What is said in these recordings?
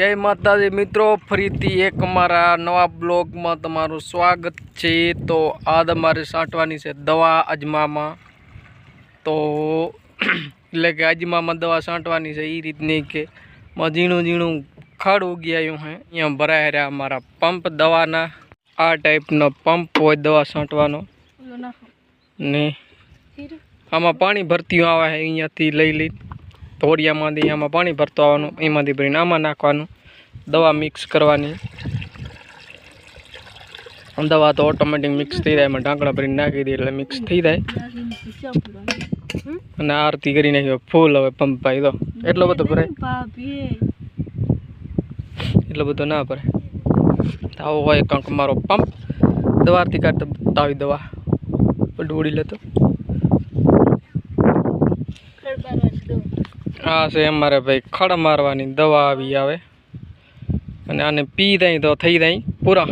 જય માતાજી મિત્રો ફરીથી એક અમારા નવા બ્લોગમાં તમારું સ્વાગત છે. તો આ તમારે સાંટવાની છે દવા અજમામાં. તો એટલે કે અજમામાં દવા સાંટવાની છે એ રીતની કે માં ઝીણું ઝીણું ખડ ઉગી આવ્યું હે. અહીંયા ભરાય રહ્યા અમારા પંપ દવાના. આ ટાઈપનો પંપ હોય દવા સાંટવાનો. ને આમાં પાણી ભરતી આવે અહીંયાથી લઈ લઈ ધોરિયામાંથી આમાં પાણી ભરતો આવવાનું એમાંથી ભરીને આમાં નાખવાનું. દવા મિક્સ કરવાની. દવા તો ઓટોમેટિક મિક્સ થઈ જાય, એમાં ઢાંકણા ભરીને નાખી દઈએ એટલે મિક્સ થઈ જાય. અને આરતી કરી નાખી ફૂલ હવે પંપ ભાઈ તો. એટલો બધો ભરાય? એટલો બધો ના ભરાય. આવો હોય કંઈક મારો પંપ દવા આરતી કાઢતો તાવી દવા. ડોળી લેતો આ છે અમારે ભાઈ ખડ મારવાની દવા આવી આવે. અને આને પી દઈ તો થઈ જાય પૂરા.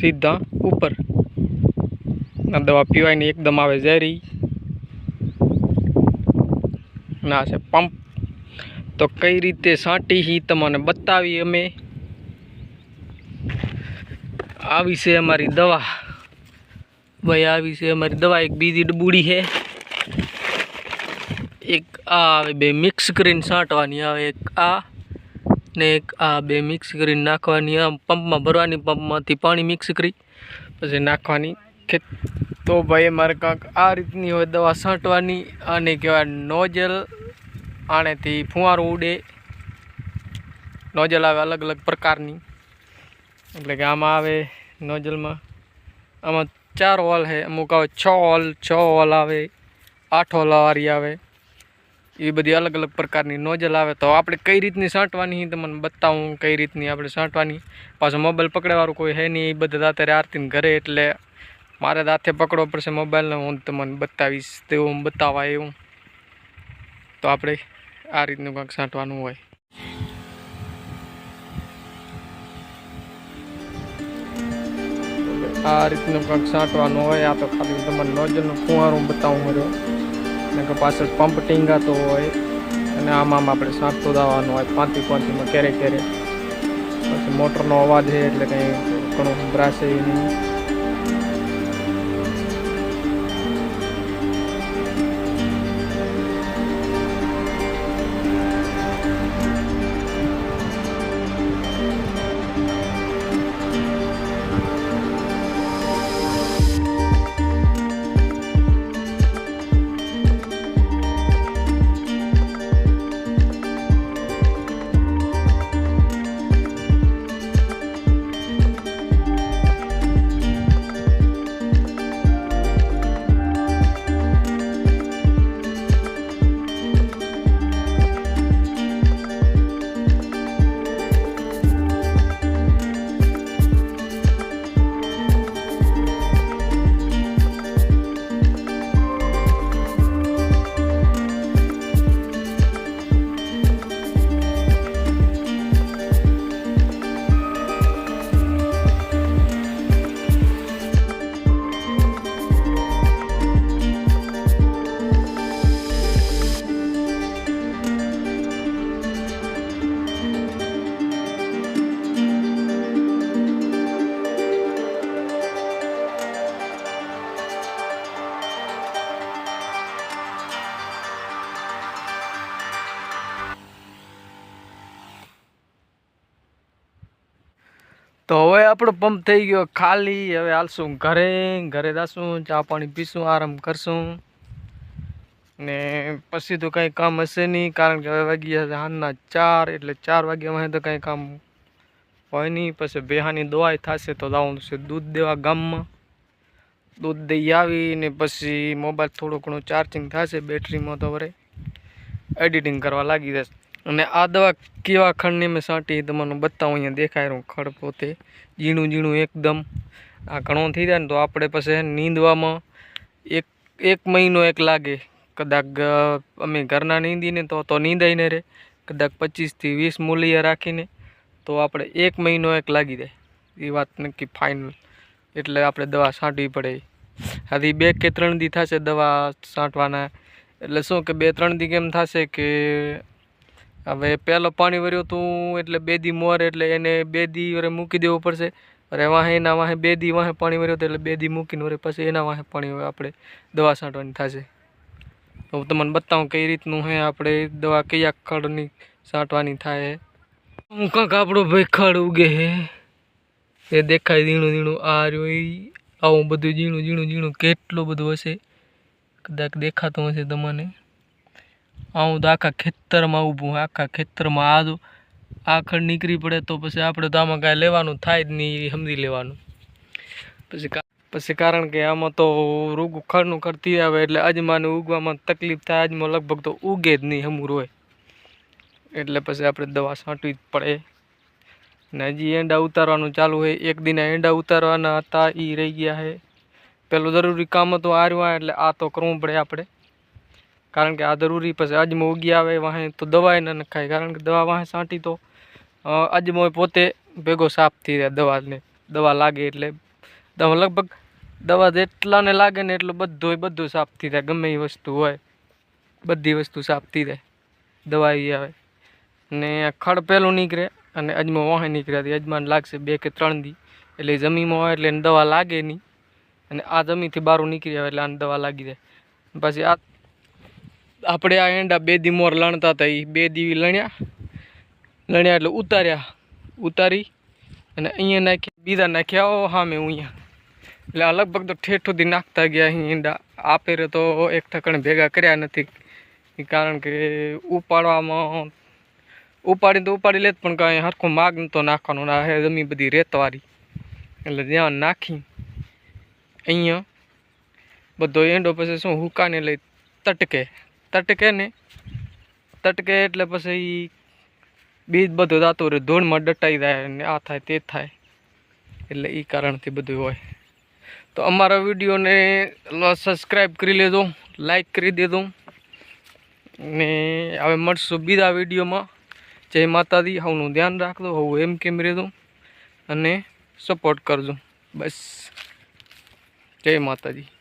સીધા ઉપર. આ દવા પીવાયની એકદમ આવે ઝેરી. ના છે પંપ. તો કઈ રીતે સાંટી હી તમને બતાવી અમે. આવી છે અમારી દવા. ભાઈ, આવી છે અમારી દવા. એક બીજી ડબુડી છે. એક આ આવે બે મિક્સ કરીને છાંટવાની આવે એક આ ને એક આ બે મિક્સ કરીને નાખવાની આમ પંપમાં ભરવાની પંપમાંથી પાણી મિક્સ કરી, પછી નાખવાની. ખેત તો ભાઈ મારે કાંક આ રીતની હોય દવા છાંટવાની, અને કહેવાય નોજલ આણેથી ફુવારું ઉડે. નોજલ આવે અલગ અલગ પ્રકારની. એટલે કે આમાં આવે નોજલમાં આમાં ચાર હોલ છે, અમુક આવે છ હોલ છ હોલ આવે, આઠ હોલ વાળી આવે. એ બધી અલગ અલગ પ્રકારની નોઝલ આવે તો આપણે કઈ રીતની છાંટવાની તમને બતાવું કઈ રીતની આપણે છાંટવાની પાછો મોબાઈલ પકડવાળું કોઈ હે નહીં, એ બધા અત્યારે આરતીને ઘરે એટલે મારે હાથે પકડવો પડશે મોબાઈલને હું તમને બતાવીશ, તેવું હું બતાવવા એવું તો આપણે આ રીતનું કંઈક છાંટવાનું હોય. આ રીતનું કંઈક છાંટવાનું હોય, આ તો ખાલી તમારે નોજલનું ફુવારું બતાવું મળ્યો અને કે પાછળ પંપ ટીંગાતો હોય અને આમ આમ આપણે શાંત દાવાનું હોય પાંતી પાંચીમાં ક્યારેક ક્યારેક પછી મોટરનો અવાજ છે એટલે કંઈ ઘણું સંભળાશે નહીં. હવે આપણો પંપ થઈ ગયો ખાલી. હવે હાલશું ઘરે ઘરે જશું, ચા પાણી પીશું, આરામ કરશું. ને પછી તો કંઈ કામ હશે નહીં, કારણ કે હવે વાગી જશે સાંજના ચાર, એટલે ચાર વાગ્યા વાગે તો કંઈ કામ હોય નહીં. પછી બેહાની દવાઈ થશે તો લાવવાનું છે દૂધ દેવા ગામમાં. દૂધ દઈ આવીને પછી મોબાઈલ થોડો ઘણો ચાર્જિંગ થશે બેટરીમાં તો વરે એડિટિંગ કરવા લાગી જશે. અને આ દવા કેવા ખંડની મેં છાંટી તમને બતાવું, અહીંયા દેખાય રહ્યું ખડ પોતે. ઝીણું ઝીણું એકદમ. આ ઘણો થઈ જાય ને તો આપણે પછી નીંદવામાં એક એક મહિનો એક લાગે. કદાચ અમે ઘરના નીંદીને તો તો નીંદાઈને રહે કદાચ પચીસથી વીસ મૂલ્ય રાખીને તો આપણે એક મહિનો એક લાગી જાય. એ વાત નક્કી ફાઇનલ એટલે આપણે દવા છાંટવી પડે. આથી બે કે ત્રણ દી થશે દવા છાંટવાના. એટલે શું કે બે ત્રણ દી કેમ થશે કે હવે પહેલો પાણી વર્યો હતું એટલે બે દી મોર એટલે એને બે દી વરે મૂકી દેવું પડશે. અરે વાહે, એના વાહે, બે દી વાહે પાણી વર્યો એટલે બે દી મૂકીને વરે પછી એના વાહે પાણી આપણે દવા છાંટવાની થશે. તો હું તમને બતાવું કઈ રીતનું હે આપણે દવા કયા ખડની છાંટવાની થાય. હું કાંક આપણો ભાઈ ખડ ઉગે હે. એ દેખાય ઝીણું ઝીણું આ રહ્યું આવું બધું ઝીણું ઝીણું ઝીણું કેટલું બધું હશે. કદાચ દેખાતું હશે તમને. આવું તો આખા ખેતરમાં ઊભું આખા ખેતરમાં આ જો નીકળી પડે તો પછી આપણે તો આમાં કાંઈ લેવાનું થાય જ નહીં સમજી લેવાનું. પછી પછી કારણ કે આમાં તો રૂગ ખરનું કરતી આવે એટલે અજમાને ઉગવામાં તકલીફ થાય અજમો લગભગ તો ઉગે જ નહીં હમું રોય એટલે પછી આપણે દવા છાંટવી જ પડે. ને હજી એંડા ઉતારવાનું ચાલુ હોય એક દિના એંડા ઉતારવાના હતા એ રહી ગયા છે પેલું જરૂરી કામ હતું આરવા, એટલે આ તો કરવું પડે આપણે. કારણ કે આ જરૂરી પછી અજમો ઉગી આવે વાહે તો દવાએ ન નખાય. કારણ કે દવા વાહે છાંટી તો અજમો પોતે ભેગો સાફ થઈ રહે દવાને. દવા લાગે એટલે લગભગ દવા જેટલાને લાગે ને એટલું બધું બધું સાફ થઈ જાય. ગમે એ વસ્તુ હોય, બધી વસ્તુ સાફ થઈ જાય. દવા એ આવે. ને ખડ પહેલું નીકળે અને અજમો વાહે નીકળ્યાથી અજમાન લાગશે બે કે ત્રણ દી. એટલે જમીનમાં હોય એટલે એને દવા લાગે નહીં અને આ જમીનથી બહાર નીકળી આવે એટલે આને દવા લાગી જાય. પછી આ આપણે આ એંડા બે દી મોર લણતા હતા એ બે દી લણ્યા. લણ્યા એટલે ઉતાર્યા. ઉતારી અને અહીંયા નાખ્યા બીજા નાખ્યા. ઓ સામે અહીંયા. એટલે આ લગભગ તો ઠેઠ સુધી નાખતા ગયા અહીં ઈંડા આ તો એક ઠકણ ભેગા કર્યા નથી. કારણ કે ઉપાડવામાં ઉપાડી તો ઉપાડી લેત, પણ કાંઈ હરખું માગ નતો નાખવાનો. ના હે જમીન બધી રેતવાળી. એટલે ત્યાં નાખી. અહીંયા બધો એંડો પછી શું હુકાને લઈ તટકે. તટકે ને? તટકે એટલે પછી બીજ બધું જાતું રહે ધૂળમાં દટાઈ જાય ને આ થાય તે થાય. એટલે એ કારણથી બધું હોય. તો અમારા વિડીયોને સબસ્ક્રાઈબ કરી લેજો લાઈક કરી દેજો. ને હવે મળશું બીજા વિડીયોમાં. જય માતાજી, હવનું ધ્યાન રાખજો હું એમ કેમ રહેજો. અને સપોર્ટ કરજો. બસ. જય માતાજી.